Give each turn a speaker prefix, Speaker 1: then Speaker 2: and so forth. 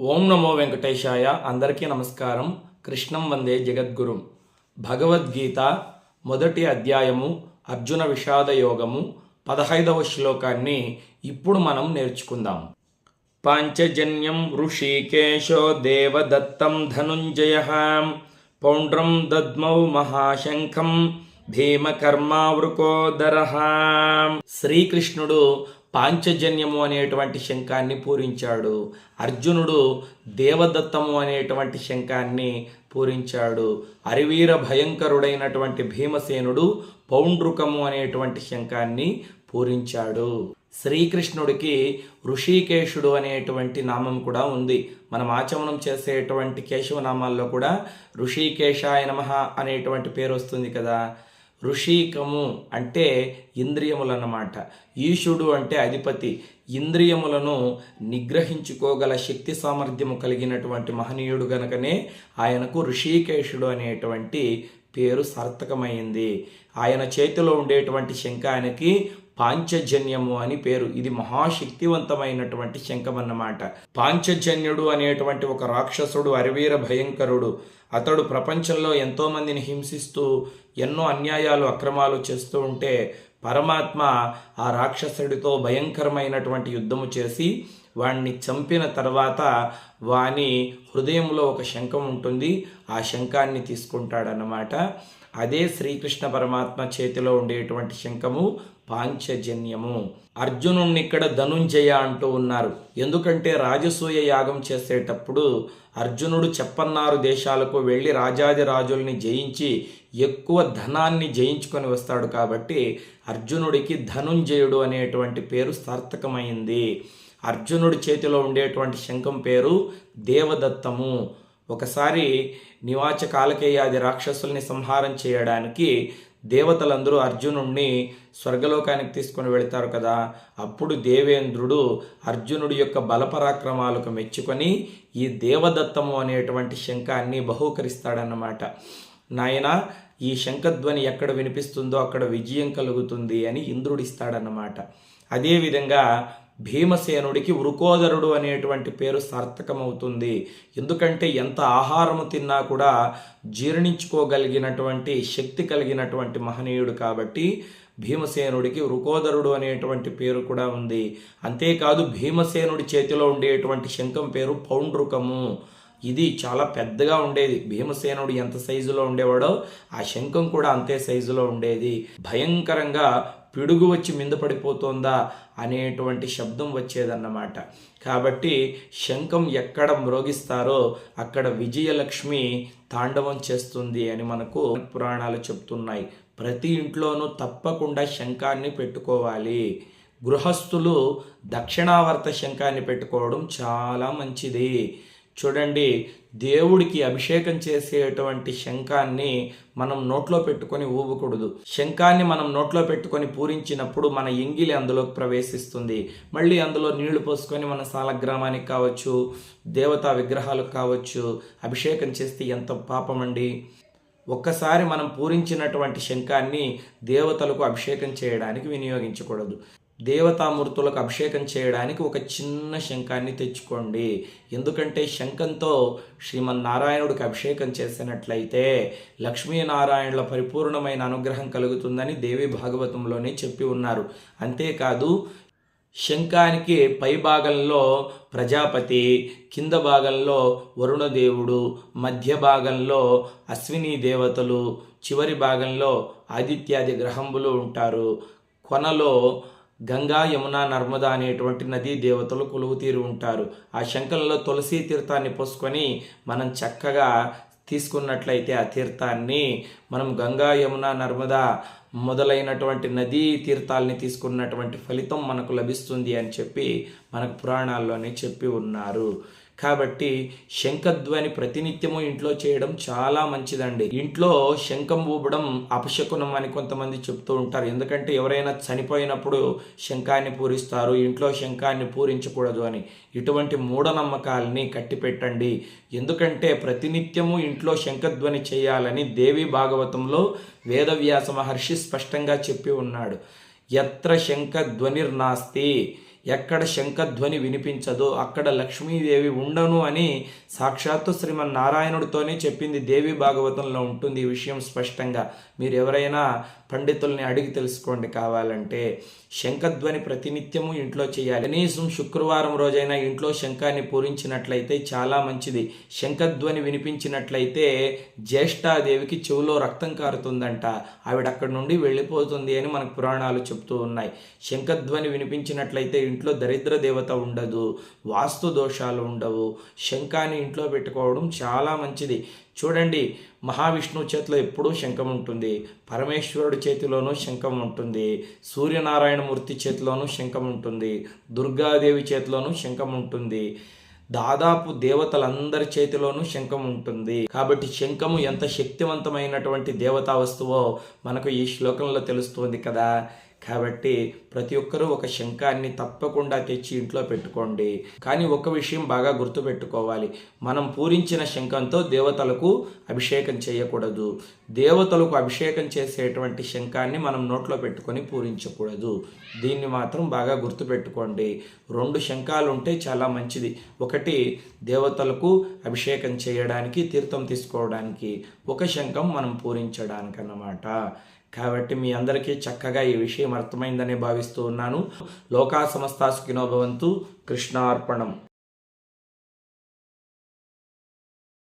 Speaker 1: ఓం నమో వెంకటేశాయ. అందరికీ నమస్కారం. కృష్ణం వందే జగద్గురుం. భగవద్గీత మొదటి అధ్యాయము అర్జున విషాద యోగము పదహైదవ శ్లోకాన్ని ఇప్పుడు మనం నేర్చుకుందాం. పాంచజన్యం ఋషికేశో దేవదత్తం ధనుంజయ పౌండ్రం దద్మౌ మహాశంఖం భీమకర్మావృకోదర. శ్రీకృష్ణుడు పాంచజన్యము అనేటువంటి శంఖాన్ని పూరించాడు. అర్జునుడు దేవదత్తము అనేటువంటి శంఖాన్ని పూరించాడు. అరివీర భయంకరుడైనటువంటి భీమసేనుడు పౌండ్రుకము అనేటువంటి శంఖాన్ని పూరించాడు. శ్రీకృష్ణుడికి ఋషికేశుడు అనేటువంటి నామం కూడా ఉంది. మనం ఆచమనం చేసేటువంటి కేశవనామాల్లో కూడా ఋషికేశాయ నమ అనేటువంటి పేరు వస్తుంది కదా. ఋషీకము అంటే ఇంద్రియములు అన్నమాట ఈశుడు అంటే అధిపతి. ఇంద్రియములను నిగ్రహించుకోగల శక్తి సామర్థ్యము కలిగినటువంటి మహనీయుడు గనుకనే ఆయనకు ఋషికేశుడు అనేటువంటి పేరు సార్థకమైంది. ఆయన చేతిలో ఉండేటువంటి శంఖానికి పాంచజన్యము అని పేరు. ఇది మహాశక్తివంతమైనటువంటి శంఖం అన్నమాట. పాంచజన్యుడు అనేటువంటి ఒక రాక్షసుడు అరివీర భయంకరుడు. అతడు ప్రపంచంలో ఎంతో మందిని హింసిస్తూ ఎన్నో అన్యాయాలు అక్రమాలు చేస్తూ ఉంటే పరమాత్మ ఆ రాక్షసుడితో భయంకరమైనటువంటి యుద్ధము చేసి వాణ్ణి చంపిన తర్వాత వాని హృదయంలో ఒక శంఖం ఉంటుంది. ఆ శంఖాన్ని తీసుకుంటాడన్నమాట. అదే శ్రీకృష్ణ పరమాత్మ చేతిలో ఉండేటువంటి శంఖము పాంచజన్యము. అర్జునుణ్ణి ఇక్కడ ధనుంజయ అంటూ ఉన్నారు. ఎందుకంటే రాజసూయ యాగం చేసేటప్పుడు అర్జునుడు చెప్పన్నారు దేశాలకు వెళ్ళి రాజాది రాజుల్ని జయించి ఎక్కువ ధనాన్ని జయించుకొని వస్తాడు కాబట్టి అర్జునుడికి ధనుంజయుడు అనేటువంటి పేరు సార్థకమైంది. అర్జునుడి చేతిలో ఉండేటువంటి శంఖం పేరు దేవదత్తము. ఒకసారి నివాచ కాలకేయాది రాక్షసుల్ని సంహారం చేయడానికి దేవతలందరూ అర్జునుణ్ణి స్వర్గలోకానికి తీసుకొని వెళతారు కదా. అప్పుడు దేవేంద్రుడు అర్జునుడి యొక్క బలపరాక్రమాలకు మెచ్చుకొని ఈ దేవదత్తము అనేటువంటి శంఖాన్ని బహూకరిస్తాడన్నమాట. నాయన ఈ శంఖధ్వని ఎక్కడ వినిపిస్తుందో అక్కడ విజయం కలుగుతుంది అని ఇంద్రుడిస్తాడన్నమాట. అదేవిధంగా భీమసేనుడికి వృకోదరుడు అనేటువంటి పేరు సార్థకమవుతుంది. ఎందుకంటే ఎంత ఆహారము తిన్నా కూడా జీర్ణించుకోగలిగినటువంటి శక్తి కలిగినటువంటి మహనీయుడు కాబట్టి భీమసేనుడికి వృకోదరుడు అనేటువంటి పేరు కూడా ఉంది. అంతేకాదు భీమసేనుడి చేతిలో ఉండేటువంటి శంఖం పేరు పౌండ్రుకము. ఇది చాలా పెద్దగా ఉండేది. భీమసేనుడు ఎంత సైజులో ఉండేవాడో ఆ శంఖం కూడా అంతే సైజులో ఉండేది. భయంకరంగా పిడుగు వచ్చి మింద పడిపోతుందా అనేటువంటి శబ్దం వచ్చేదన్నమాట. కాబట్టి శంఖం ఎక్కడ మ్రోగిస్తారో అక్కడ విజయలక్ష్మి తాండవం చేస్తుంది అని మనకు పురాణాలు చెప్తున్నాయి. ప్రతి ఇంట్లోనూ తప్పకుండా శంఖాన్ని పెట్టుకోవాలి. గృహస్థులు దక్షిణావర్త శంఖాన్ని పెట్టుకోవడం చాలా మంచిది. చూడండి దేవుడికి అభిషేకం చేసేటువంటి శంఖాన్ని మనం నోట్లో పెట్టుకొని ఊవకూడదు శంఖాన్ని మనం నోట్లో పెట్టుకొని పూరించినప్పుడు మన ఎంగిలి అందులోకి ప్రవేశిస్తుంది. మళ్ళీ అందులో నీళ్ళు పోసుకొని మన సాలగ్రామానికి కావచ్చు దేవతా విగ్రహాలకు కావచ్చు అభిషేకం చేస్తే ఎంత పాపమండి ఒక్కసారి మనం పూరించినటువంటి శంఖాన్ని దేవతలకు అభిషేకం చేయడానికి వినియోగించకూడదు. దేవతామూర్తులకు అభిషేకం చేయడానికి ఒక చిన్న శంఖాన్ని తెచ్చుకోండి. ఎందుకంటే శంఖంతో శ్రీమన్నారాయణుడికి అభిషేకం చేసినట్లయితే లక్ష్మీనారాయణుల పరిపూర్ణమైన అనుగ్రహం కలుగుతుందని దేవి భాగవతంలోనే చెప్పి ఉన్నారు. అంతేకాదు శంఖానికి పై భాగంలో ప్రజాపతి కింద భాగంలో వరుణదేవుడు మధ్య భాగంలో అశ్విని దేవతలు చివరి భాగంలో ఆదిత్యాది గ్రహంబులు ఉంటారు. కొనలో గంగా యమున నర్మద అనేటువంటి నదీ దేవతలు కొలువు తీరు ఉంటారు. ఆ శంఖంలో తులసి తీర్థాన్ని పోసుకొని మనం చక్కగా తీసుకున్నట్లయితే ఆ తీర్థాన్ని మనం గంగా యమున నర్మద మొదలైనటువంటి నదీ తీర్థాలని తీసుకున్నటువంటి ఫలితం మనకు లభిస్తుంది అని చెప్పి మనకు పురాణాల్లోనే చెప్పి ఉన్నారు. కాబట్టి శంఖధ్వని ప్రతినిత్యము ఇంట్లో చేయడం చాలా మంచిదండి. ఇంట్లో శంఖం ఊపడం అపశకునం అని కొంతమంది చెప్తూ ఉంటారు. ఎందుకంటే ఎవరైనా చనిపోయినప్పుడు శంఖాన్ని పూరిస్తారు. ఇంట్లో శంఖాన్ని పూరించకూడదు అని. ఇటువంటి మూఢనమ్మకాలని కట్టిపెట్టండి. ఎందుకంటే ప్రతినిత్యము ఇంట్లో శంఖధ్వని చేయాలని దేవి భాగవతంలో వేదవ్యాస మహర్షి స్పష్టంగా చెప్పి ఉన్నాడు. ఎత్ర శంఖ ధ్వనిర్నాస్తి ఎక్కడ శంఖధ్వని వినిపించదో అక్కడ లక్ష్మీదేవి ఉండను అని సాక్షాత్తు శ్రీమన్నారాయణుడితోనే చెప్పింది దేవి భాగవతంలో ఉంటుంది ఈ విషయం స్పష్టంగా. మీరు ఎవరైనా పండితుల్ని అడిగి తెలుసుకోండి కావాలంటే. శంఖధ్వని ప్రతినిత్యము ఇంట్లో చేయాలి. కనీసం శుక్రవారం రోజైనా ఇంట్లో శంఖాన్ని పూరించినట్లయితే చాలా మంచిది. శంఖధ్వని వినిపించినట్లయితే జ్యేష్ఠాదేవికి చెవిలో రక్తం కారుతుందంట. ఆవిడ అక్కడి నుండి వెళ్ళిపోతుంది అని మనకు పురాణాలు చెప్తూ ఉన్నాయి. శంఖధ్వని వినిపించినట్లయితే ఇంట్లో దరిద్ర దేవత ఉండదు వాస్తు దోషాలు ఉండవు. శంఖాన్ని ఇంట్లో పెట్టుకోవడం చాలా మంచిది. చూడండి మహావిష్ణువు చేతిలో ఎప్పుడూ శంఖం ఉంటుంది. పరమేశ్వరుడి చేతిలోనూ శంఖం ఉంటుంది. సూర్యనారాయణమూర్తి చేతిలోనూ శంఖం ఉంటుంది. దుర్గాదేవి చేతిలోనూ శంఖం ఉంటుంది. దాదాపు దేవతలందరి చేతిలోనూ శంఖం ఉంటుంది. కాబట్టి శంఖము ఎంత శక్తివంతమైనటువంటి దేవతా వస్తువో మనకు ఈ శ్లోకంలో తెలుస్తుంది కదా. కాబట్టి ప్రతి ఒక్కరూ ఒక శంఖాన్ని తప్పకుండా తెచ్చి ఇంట్లో పెట్టుకోండి. కానీ ఒక విషయం బాగా గుర్తుపెట్టుకోవాలి. మనం పూరించిన శంఖంతో దేవతలకు అభిషేకం చేయకూడదు. దేవతలకు అభిషేకం చేసేటువంటి శంఖాన్ని మనం నోట్లో పెట్టుకొని పూరించకూడదు. దీన్ని మాత్రం బాగా గుర్తుపెట్టుకోండి. రెండు శంఖాలు ఉంటే చాలా మంచిది. ఒకటి దేవతలకు అభిషేకం చేయడానికి తీర్థం తీసుకోవడానికి. ఒక శంఖం మనం పూరించడానికన్నమాట. కాబట్టి మీ అందరికీ చక్కగా ఈ విషయం అర్థమైందని భావిస్తూ ఉన్నాను. లోకా సమస్తా సుఖినో భవంతు కృష్ణార్పణం.